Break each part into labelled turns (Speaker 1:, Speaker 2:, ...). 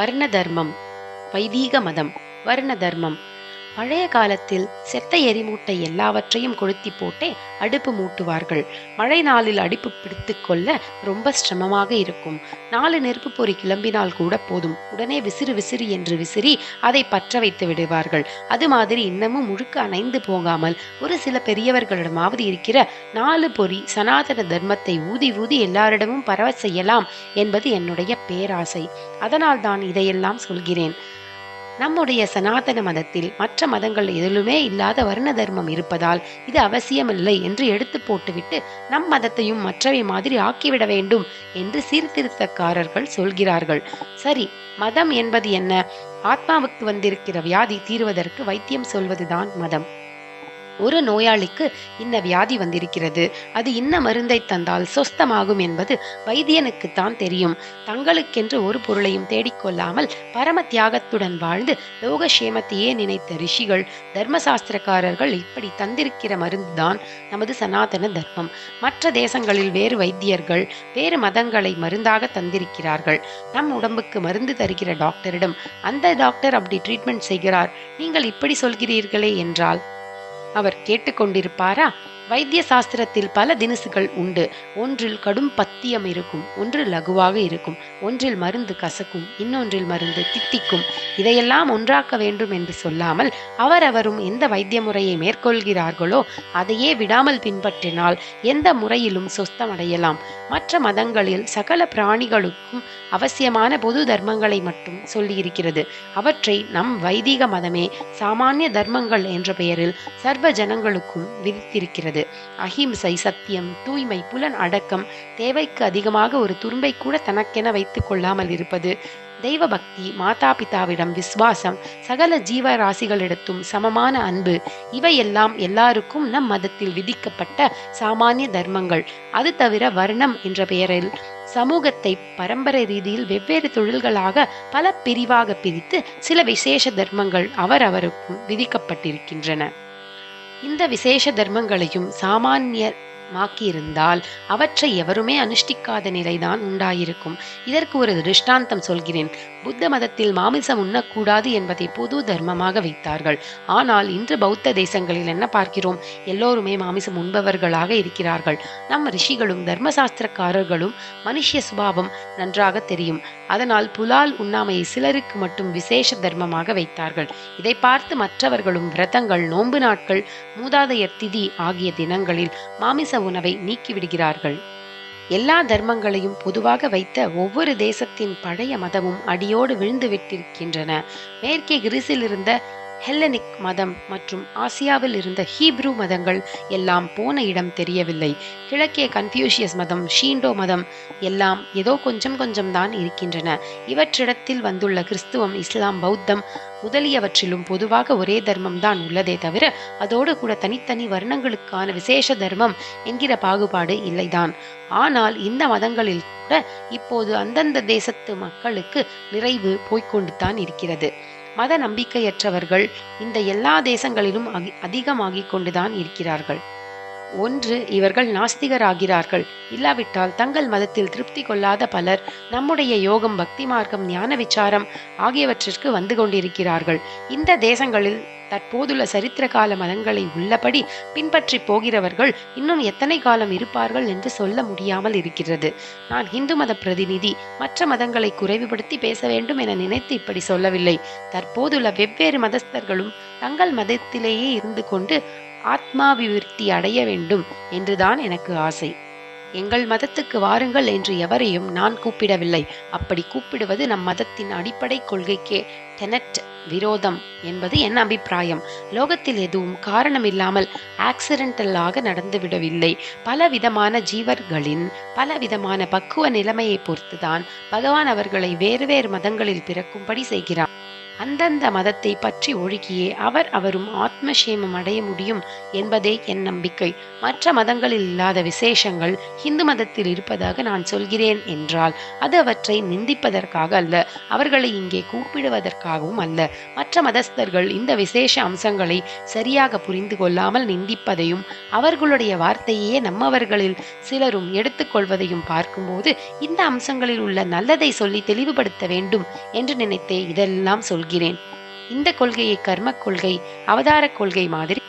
Speaker 1: வர்ண தர்மம் வைதீக மதம் வர்ண தர்மம் பழைய காலத்தில் செத்த எரிமூட்டை எல்லாவற்றையும் கொளுத்தி போட்டே அடுப்பு மூட்டுவார்கள். மழை நாளில் அடுப்பு பிடித்து கொள்ள ரொம்ப சிரமமாக இருக்கும். நாலு நெருப்பு பொறி கிளம்பினால் கூட போதும். உடனே விசிறு விசிறி என்று விசிறி அதை பற்ற வைத்து விடுவார்கள். அது மாதிரி இன்னமும் முழுக்க அணைந்து போகாமல் ஒரு சில பெரியவர்களிடமாவது இருக்கிற நாலு பொறி சனாதன தர்மத்தை ஊதி ஊதி எல்லாரிடமும் பரவ செய்யலாம் என்பது என்னுடைய பேராசை. அதனால் தான் இதையெல்லாம் சொல்கிறேன். நம்முடைய சனாதன மதத்தில் மற்ற மதங்கள் எதிலுமே இல்லாத வர்ண தர்மம் இருப்பதால் இது அவசியமில்லை என்று எடுத்து போட்டுவிட்டு நம் மதத்தையும் மற்றவை மாதிரி ஆக்கிவிட வேண்டும் என்று சீர்திருத்தக்காரர்கள் சொல்கிறார்கள். சரி மதம் என்பது என்ன? ஆத்மாவுக்கு வந்திருக்கிற வியாதி தீர்வதற்கு வைத்தியம் சொல்வதுதான் மதம். ஒரு நோயாளிக்கு இந்த வியாதி வந்திருக்கிறது. அது இன்ன மருந்தை தந்தால் சொஸ்தமாகும் என்பது வைத்தியனுக்குத்தான் தெரியும். தங்களுக்கென்று ஒரு பொருளையும் தேடிக்கொள்ளாமல் பரம தியாகத்துடன் வாழ்ந்து லோகக்ஷேமத்தையே நினைத்த ரிஷிகள் தர்மசாஸ்திரக்காரர்கள் இப்படி தந்திருக்கிற மருந்துதான் நமது சனாதன தர்மம். மற்ற தேசங்களில் வேறு வைத்தியர்கள் வேறு மதங்களை மருந்தாக தந்திருக்கிறார்கள். நம் உடம்புக்கு மருந்து தருகிற டாக்டரிடம் அந்த டாக்டர் அப்படி ட்ரீட்மெண்ட் செய்கிறார். நீங்கள் இப்படி சொல்கிறீர்களே என்றால் அவர் கேட்டுக்கொண்டிருப்பாரா? வைத்திய சாஸ்திரத்தில் பல தினசுகள் உண்டு. ஒன்றில் கடும் பத்தியம் இருக்கும் ஒன்று லகுவாக இருக்கும் ஒன்றில் மருந்து கசக்கும் இன்னொன்றில் மருந்து தித்திக்கும். இதையெல்லாம் ஒன்றாக்க வேண்டும் என்று சொல்லாமல் அவரவரும் எந்த வைத்திய முறையை மேற்கொள்கிறார்களோ அதையே விடாமல் பின்பற்றினால் எந்த முறையிலும் சொஸ்தமடையலாம். மற்ற மதங்களில் சகல பிராணிகளுக்கும் அவசியமான பொது தர்மங்களை மட்டும் சொல்லியிருக்கிறது. அவற்றை நம் வைதிக மதமே சாமானிய தர்மங்கள் என்ற பெயரில் சர்வ ஜனங்களுக்கும் விதித்திருக்கிறது. அஹிம்சை சத்தியம் தூய்மை புலன் அடக்கம் தேவைக்கு அதிகமாக ஒரு துரும்பை கூட தனக்கென வைத்துக் கொள்ளாமல் இருப்பது. தெய்வ பக்தி மாதா பிதாவிடம் விசுவாசம் சகல ஜீவராசிகளிடத்தும் சமமான அன்பு இவையெல்லாம் எல்லாருக்கும் நம் மதத்தில் விதிக்கப்பட்ட சாமானிய தர்மங்கள். அது தவிர வர்ணம் என்ற பெயரில் சமூகத்தை பரம்பரை ரீதியில் வெவ்வேறு தொழில்களாக பல பிரிவாக பிரித்து சில விசேஷ தர்மங்கள் அவரவருக்கும் விதிக்கப்பட்டிருக்கின்றன. இந்த விசேஷ தர்மங்களையும் மாக்கியிருந்தால் அவற்றை எவருமே அனுஷ்டிக்காத நிலைதான் உண்டாயிருக்கும். இதற்கு ஒரு திருஷ்டாந்தம் சொல்கிறேன். புத்த மதத்தில் மாமிசம் உண்ணக்கூடாது என்பதை பொது தர்மமாக வைத்தார்கள். ஆனால் இன்று பௌத்த தேசங்களில் என்ன பார்க்கிறோம்? எல்லோருமே மாமிசம் உண்பவர்களாக இருக்கிறார்கள். நம் ரிஷிகளும் தர்மசாஸ்திரக்காரர்களும் மனுஷிய சுபாவம் நன்றாக தெரியும். அதனால் புலால் உண்ணாமையை சிலருக்கு மட்டும் விசேஷ தர்மமாக வைத்தார்கள். இதை பார்த்து மற்றவர்களும் விரதங்கள் நோன்பு நாட்கள் மூதாதையர் திதி ஆகிய தினங்களில் மாமிச உணவை நீக்கிவிடுகிறார்கள். எல்லா தர்மங்களையும் பொதுவாக வைத்த ஒவ்வொரு தேசத்தின் பழைய மதமும் அடியோடு விழுந்து விட்டிருக்கின்றன. மேற்கே கிரீஸில் இருந்த ஹெல்லனிக் மதம் மற்றும் ஆசியாவில் இருந்த ஹீப்ரூ மதங்கள் எல்லாம் போன இடம் தெரியவில்லை. கிழக்கே கன்ஃபியூஷியஸ் மதம் ஷீண்டோ மதம் எல்லாம் ஏதோ கொஞ்சம் கொஞ்சம் தான் இருக்கின்றன. இவற்றிடத்தில் வந்துள்ள கிறிஸ்துவம் இஸ்லாம் பௌத்தம் முதலியவற்றிலும் பொதுவாக ஒரே தர்மம் தான் உள்ளதே தவிர அதோடு கூட தனித்தனி வர்ணங்களுக்கான விசேஷ தர்மம் என்கிற பாகுபாடு இல்லைதான். ஆனால் இந்த மதங்களில் கூட இப்போது அந்தந்த தேசத்து மக்களுக்கு நிறைவு போய்க்கொண்டு தான் இருக்கிறது. மத நம்பிக்கையற்றவர்கள் இந்த எல்லா தேசங்களிலும் அதிகமாகிக் கொண்டுதான் இருக்கிறார்கள். ஒன்று இவர்கள் நாஸ்திகராகிறார்கள். இல்லாவிட்டால் தங்கள் மதத்தில் திருப்தி கொள்ளாத பலர் நம்முடைய யோகம் பக்தி மார்க்கம் ஞான விசாரம் ஆகியவற்றிற்கு வந்து கொண்டிருக்கிறார்கள். இந்த தேசங்களில் தற்போதுள்ள சரித்திர கால மதங்களை உள்ளபடி பின்பற்றி போகிறவர்கள் இன்னும் எத்தனை காலம் இருப்பார்கள் என்று சொல்ல முடியாமல் இருக்கிறது. நான் இந்து மத பிரதிநிதி மற்ற மதங்களை குறைவுபடுத்தி பேச வேண்டும் என நினைத்து இப்படி சொல்லவில்லை. தற்போதுள்ள வெவ்வேறு மதஸ்தர்களும் தங்கள் மதத்திலேயே இருந்து கொண்டு ஆத்மாபிவிருத்தி அடைய வேண்டும் என்றுதான் எனக்கு ஆசை. எங்கள் மதத்துக்கு வாருங்கள் என்று எவரையும் நான் கூப்பிடவில்லை. அப்படி கூப்பிடுவது நம் மதத்தின் அடிப்படை கொள்கைக்கே டெனட் விரோதம் என்பது என் அபிப்பிராயம்? லோகத்தில் எதுவும் காரணமில்லாமல் ஆக்சிடென்டலாக நடந்துவிடவில்லை. பல விதமான ஜீவர்களின் பல விதமான பக்குவ நிலைமையை பொறுத்துதான் பகவான் அவர்களை வேறு வேறு மதங்களில் பிறக்கும்படி செய்கிறார். அந்தந்த மதத்தை பற்றி ஒழுகியே அவர் அவரும் ஆத்மசேமம் அடைய முடியும் என்பதே என் நம்பிக்கை. மற்ற மதங்களில் இல்லாத விசேஷங்கள் இந்து மதத்தில் இருப்பதாக நான் சொல்கிறேன் என்றால் அது அவற்றை நிந்திப்பதற்காக அல்ல அவர்களை இங்கே கூப்பிடுவதற்காகவும் அல்ல. மற்ற மதஸ்தர்கள் இந்த விசேஷ அம்சங்களை சரியாக புரிந்து கொள்ளாமல் நிந்திப்பதையும் அவர்களுடைய வார்த்தையே நம்மவர்களில் சிலரும் எடுத்துக்கொள்வதையும் பார்க்கும்போது இந்த அம்சங்களில் உள்ள நல்லதை சொல்லி தெளிவுபடுத்த வேண்டும் என்று நினைத்தே இதெல்லாம் சொல்கிறேன். இந்த கொள்கையை கர்ம கொள்கை அவதார கொள்கை மாதிரி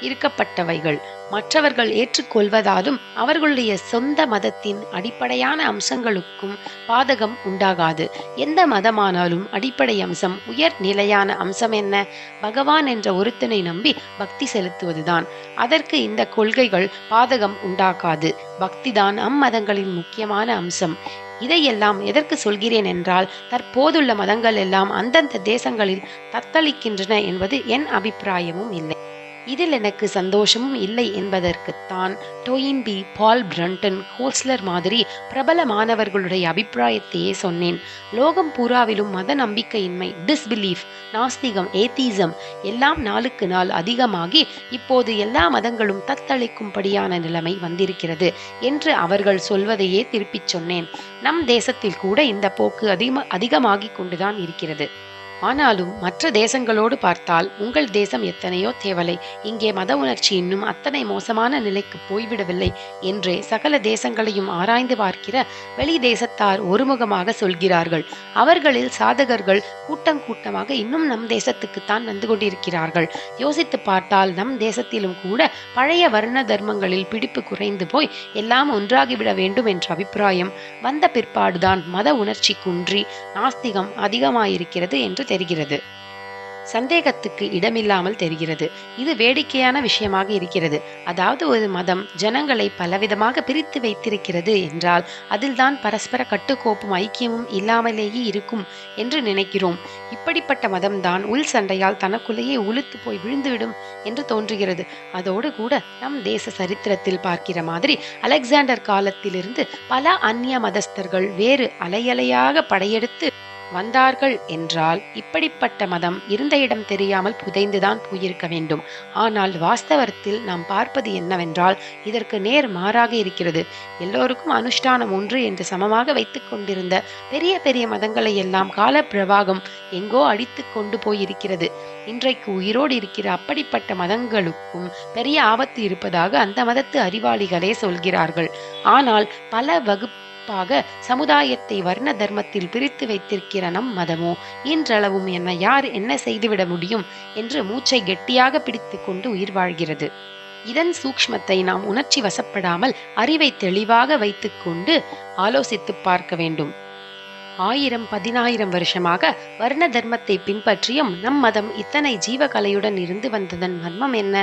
Speaker 1: இருக்கப்பட்டவைகள். மற்றவர்கள் ஏற்றுக்கொள்வதாலும் அவர்களுடைய சொந்த மதத்தின் அடிப்படையான அம்சங்களுக்கும் பாதகம் உண்டாகாது. எந்த மதமானாலும் அடிப்படை அம்சம் உயர் நிலையான அம்சம் என்ன? பகவான் என்ற ஒருத்தனை நம்பி பக்தி செலுத்துவதுதான். அதற்கு இந்த கொள்கைகள் பாதகம் உண்டாக்காது பக்திதான் அம்மதங்களின் முக்கியமான அம்சம். இதையெல்லாம் எதற்கு சொல்கிறேன் என்றால் தற்போதுள்ள மதங்கள் எல்லாம் அந்தந்த தேசங்களில் தத்தளிக்கின்றன என்பது என் அபிப்பிராயமும் இல்லை. இதில் எனக்கு சந்தோஷமும் இல்லை என்பதற்குத்தான் டோயின்பி பால் பிரண்டன் கோஸ்லர் மாதிரி பிரபல மாணவர்களுடைய அபிப்பிராயத்தையே சொன்னேன். லோகம் பூராவிலும் மத நம்பிக்கையின்மை டிஸ்பிலீஃப் நாஸ்திகம் ஏத்தீசம் எல்லாம் நாளுக்கு நாள் அதிகமாகி இப்போது எல்லா மதங்களும் தத்தளிக்கும்படியான நிலைமை வந்திருக்கிறது என்று அவர்கள் சொல்வதையே திருப்பிச் சொன்னேன். நம் தேசத்தில் கூட இந்த போக்கு அதிகமா அதிகமாகிக் கொண்டுதான் இருக்கிறது. ஆனாலும் மற்ற தேசங்களோடு பார்த்தால் உங்கள் தேசம் எத்தனையோ தேவலை இங்கே மத உணர்ச்சி இன்னும் அத்தனை மோசமான நிலைக்கு போய்விடவில்லை என்றே சகல தேசங்களையும் ஆராய்ந்து பார்க்கிற வெளி தேசத்தார் ஒருமுகமாக சொல்கிறார்கள். அவர்களில் சாதகர்கள் கூட்டம் கூட்டமாக இன்னும் நம் தேசத்துக்குத்தான் வந்து கொண்டிருக்கிறார்கள். யோசித்து பார்த்தால் நம் தேசத்திலும் கூட பழைய வர்ண தர்மங்களில் பிடிப்பு குறைந்து போய் எல்லாம் ஒன்றாகிவிட வேண்டும் என்ற அபிப்பிராயம் வந்த பிற்பாடுதான் மத உணர்ச்சி குன்றி நாஸ்திகம் அதிகமாயிருக்கிறது என்று தெரிகிறது. சந்தேகத்துக்கு இடமில்லாமல் தெரிகிறது. இது வேடிக்கையான விஷயமாக இருக்கிறது. அதாவது ஒரு மதம் ஜனங்களை பலவிதமாக பிரித்து வைத்திருக்கிறது என்றால் அதில்தான் பரஸ்பர கட்டுக்கோப்பும் ஐக்கியமும் இல்லாமலேயே இருக்கும் என்று நினைக்கிறோம். இப்படிப்பட்ட மதம்தான் உள் சண்டையால் தனக்குள்ளேயே உளுத்து போய் விழுந்துவிடும் என்று தோன்றுகிறது. அதோடு கூட நம் தேச சரித்திரத்தில் பார்க்கிற மாதிரி அலெக்சாண்டர் காலத்திலிருந்து பல அந்நிய மதஸ்தர்கள் வேறு அலையலையாக படையெடுத்து வந்தார்கள் என்றால் இப்படிப்பட்ட மதம் இருந்த இடம் தெரியாமல் புதைந்துதான் போயிருக்க வேண்டும். ஆனால் வாஸ்தவத்தில் நாம் பார்ப்பது என்னவென்றால் இதற்கு நேர் மாறாக இருக்கிறது. எல்லோருக்கும் அனுஷ்டானம் ஒன்று என்று சமமாக வைத்துக் கொண்டிருந்த பெரிய பெரிய மதங்களை எல்லாம் கால பிரவாகம் எங்கோ அடித்து கொண்டு போயிருக்கிறது. இன்றைக்கு உயிரோடு இருக்கிற அப்படிப்பட்ட மதங்களுக்கும் பெரிய ஆபத்து இருப்பதாக அந்த மதத்து அறிவாளிகளே சொல்கிறார்கள். ஆனால் பல வகுப்பு குறிப்பாக சமுதாயத்தை வர்ண தர்மத்தில் பிரித்து வைத்திருக்கிற நம் மதமோ? இன்றளவும் என்ன யார் என்ன செய்துவிட முடியும் என்று மூச்சை கெட்டியாக பிடித்து கொண்டு உயிர் வாழ்கிறது. இதன் சூக்ஷ்மத்தை நாம் உணர்ச்சி வசப்படாமல் அறிவை தெளிவாக வைத்துக்கொண்டு ஆலோசித்து பார்க்க வேண்டும். ஆயிரம் பதினாயிரம் வருஷமாக வர்ண தர்மத்தை பின்பற்றியும் நம் மதம் இத்தனை ஜீவகலையுடன் இருந்து வந்ததன் மர்மம் என்ன?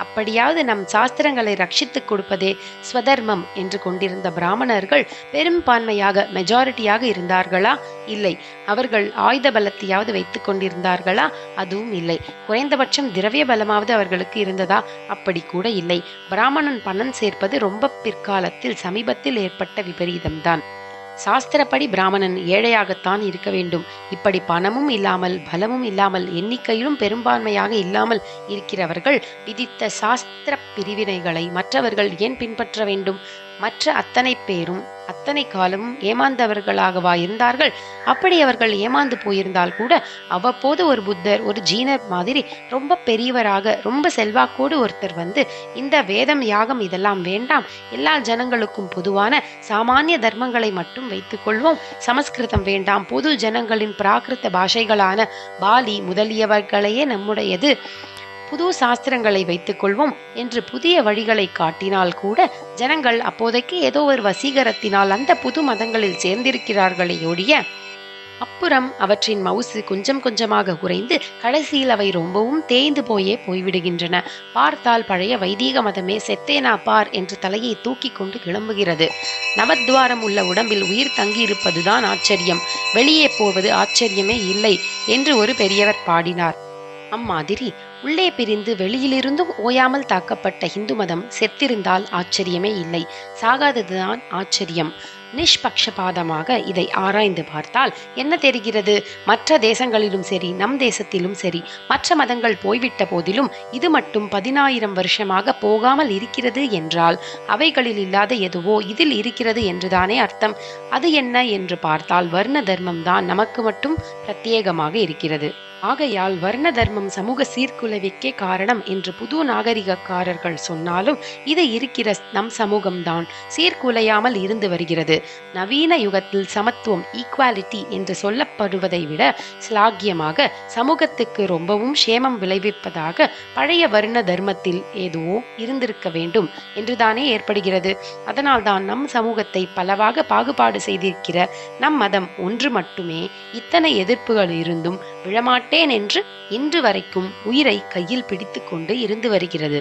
Speaker 1: அப்படியாவது நம் சாஸ்திரங்களை ரட்சித்துக் கொடுப்பதே ஸ்வதர்மம் என்று கொண்டிருந்த பிராமணர்கள் பெரும்பான்மையாக மெஜாரிட்டியாக இருந்தார்களா? இல்லை. அவர்கள் ஆயுத பலத்தையாவது வைத்துக் கொண்டிருந்தார்களா? அதுவும் இல்லை. குறைந்தபட்சம் திரவிய பலமாவது அவர்களுக்கு இருந்ததா? அப்படி கூட இல்லை. பிராமணன் பணம் சேர்ப்பது ரொம்ப பிற்காலத்தில் சமீபத்தில் ஏற்பட்ட விபரீதம்தான். சாஸ்திரப்படி பிராமணன் ஏழையாகத்தான் இருக்க வேண்டும். இப்படி பணமும் இல்லாமல் பலமும் இல்லாமல் எண்ணிக்கையிலும் பெரும்பான்மையாக இல்லாமல் இருக்கிறவர்கள் விதித்த சாஸ்திர பிரிவினைகளை மற்றவர்கள் ஏன் பின்பற்ற வேண்டும்? மற்ற அத்தனை பேரும் அத்தனை காலமும் ஏமாந்தவர்களாகவா இருந்தார்கள்? அப்படி அவர்கள் ஏமாந்து போயிருந்தால் கூட அவ்வப்போது ஒரு புத்தர் ஒரு ஜீனர் மாதிரி ரொம்ப பெரியவராக ரொம்ப செல்வாக்கோடு ஒருத்தர் வந்து இந்த வேதம் யாகம் இதெல்லாம் வேண்டாம். எல்லா ஜனங்களுக்கும் பொதுவான சாமானிய தர்மங்களை மட்டும் வைத்துக் கொள்வோம். சமஸ்கிருதம் வேண்டாம். பொது ஜனங்களின் பிராகிருத பாஷைகளான பாலி முதலியவர்களையே நம்முடையது. புது சாஸ்திரங்களை வைத்துக் கொள்வோம் என்று புதிய வழிகளை காட்டினால் கூட ஜனங்கள் அப்போதைக்கு ஏதோ ஒரு வசீகரத்தினால் அந்த புது மதங்களில் சேர்ந்திருக்கிறார்களே ஒழிய அப்புறம் அவற்றின் மவுசு கொஞ்சம் கொஞ்சமாக குறைந்து கடைசியில் அவை ரொம்பவும் தேய்ந்து போயே போய்விடுகின்றன. பார்த்தால் பழைய வைதீக மதமே செத்தேனா பார் என்று தலையை தூக்கி கொண்டு கிளம்புகிறது. நவத்வாரம் உள்ள உடம்பில் உயிர் தங்கியிருப்பதுதான் ஆச்சரியம். வெளியே போவது ஆச்சரியமே இல்லை என்று ஒரு பெரியவர் பாடினார். அம்மாதிரி உள்ளே பிரிந்து வெளியிலிருந்தும் ஓயாமல் தாக்கப்பட்ட இந்து மதம் செத்திருந்தால் ஆச்சரியமே இல்லை. சாகாததுதான் ஆச்சரியம். நிஷ்பக்ஷபாதமாக இதை ஆராய்ந்து பார்த்தால் என்ன தெரிகிறது? மற்ற தேசங்களிலும் சரி நம் தேசத்திலும் சரி மற்ற மதங்கள் போய்விட்ட போதிலும் இது மட்டும் பதினாயிரம் வருஷமாக போகாமல் இருக்கிறது என்றால் அவைகளில் இல்லாத எதுவோ இதில் இருக்கிறது என்றுதானே அர்த்தம்? அது என்ன என்று பார்த்தால் வர்ண தர்மம் தான் நமக்கு மட்டும் பிரத்யேகமாக இருக்கிறது. ஆகையால் வர்ண தர்மம் சமூக சீர்குலைவிக்கே காரணம் என்று புது நாகரிகக்காரர்கள் சொன்னாலும் இது இருக்கிற நம் சமூகம்தான். சீர்குலையாமல் இருந்து வருகிறது. நவீன யுகத்தில் சமத்துவம் ஈக்குவாலிட்டி என்று சொல்லப்படுவதை விட சிலாகியமாக சமூகத்துக்கு ரொம்பவும் சேமம் விளைவிப்பதாக பழைய வர்ண தர்மத்தில் ஏதோ இருந்திருக்க வேண்டும் என்றுதானே ஏற்படுகிறது. அதனால்தான் நம் சமூகத்தை பலவாக பாகுபாடு செய்திருக்கிற நம் மதம் ஒன்று மட்டுமே இத்தனை எதிர்ப்புகள் இருந்தும் விழமாட்டேன் என்று இன்று வரைக்கும் உயிரை கையில் பிடித்து கொண்டு இருந்து வருகிறது.